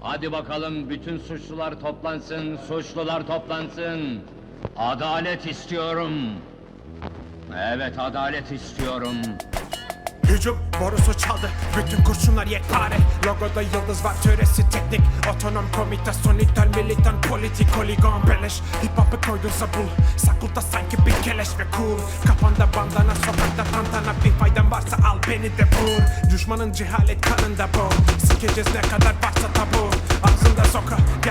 Hadi bakalım bütün suçlular toplansın, suçlular toplansın. Adalet istiyorum. Evet, adalet istiyorum. Hücum borusu çaldı Bütün kurşunlar yekpare Logoda yıldız var töresi teknik Otonom komite soniter militan politik Koligon beleş Hip hop'ı koydunsa bul Sakulta sanki bir keleş ve cool Kafanda bandana sokakta tantana Bir faydan varsa al beni de vur Düşmanın cehalet kanında bu Sikeceğiz ne kadar varsa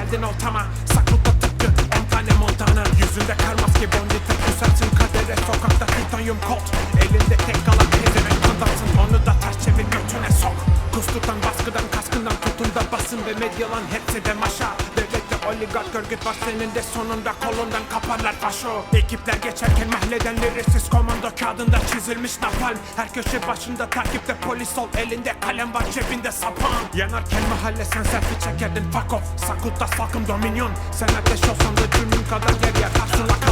geldin oltama Sakulta tıpkı on tane montana. Yüzünde kar maske bondita Küsersin kadere. Sokakta titanyum kolt Elinde tek kalan pezevenk kandansın Onu da ters çevir götüne sok. Kustuktan baskıdan kaskından tutun da basın ve medyalan hepsi de maşa oligark örgüt var senin de sonunda kolundan kaparlar faşo. Ekipler geçerken mahalleden lirisiz komando kağıdında çizilmiş napalm. Her köşe başında takipte polis ol elinde kalem var cebinde sapan. Yanarken mahalle sen selfie çekerdin fuck off. Sakutta salkım dominyon Sen ateş olsan da cürmün kadar yer yakarsın la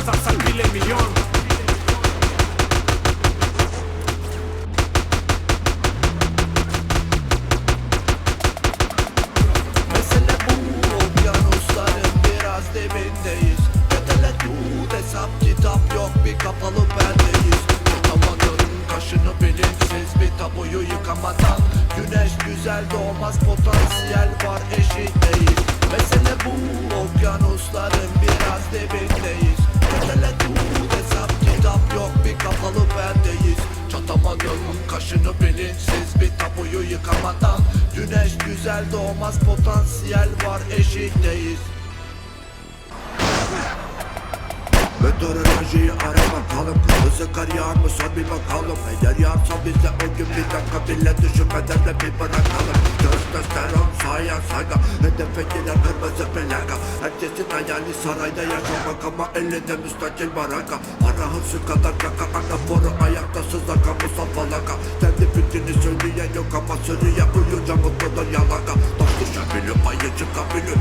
yıkamadan Güneş güzel doğmaz potansiyel var eşitteyiz Mesele bu okyanusların biraz dibindeyiz. Bedele tut hesap kitap yok bir kapalı perdeyiz. Çatamadın kaşını bilinçsiz bir tabuyu yıkamadan. Güneş güzel doğmaz potansiyel var eşitteyiz Meteorolojiyi ara bakalım. Kırmızı kar yağar bir bakalım. Eğer yağarsa bize o gün bir dakika bile düşünmeden de bir bırakalım. Testosteron sayan saga Hedefe giren kırmızı plaka Herkesin hayali sarayda yaşamak ama elinde müstakil baraka. Para hırsı kadar kaka Anaforu ayakta sızlar kamusal falaka. Kendi fikrini söyleyen yok ama sürüye uyunca mutludur yalaka. Taş düşebilir ayı çıkabilir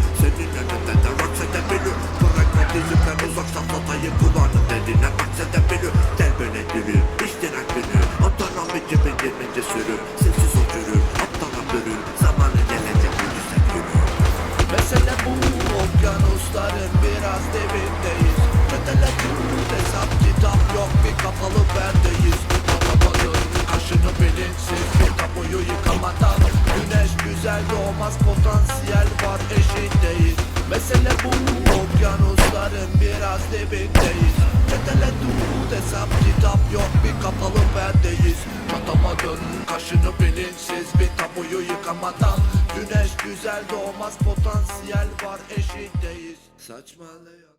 okyanusların biraz dibindeyiz. Tut hesap kitap yok bir kapalı perdeyiz Tutamadın kaşını bilinçsiz. Bir tabuyu yıkamadan Güneş güzel doğmaz potansiyel var eşitteyiz. Mesele bu okyanusların biraz dibindeyiz. Tut hesap kitap yok bir kapalı perdeyiz Çatamadın kaşını bilinçsiz. Bir tabuyu yıkamadan Güneş güzel doğmaz potansiyel var eşitteyiz. Saçmalayan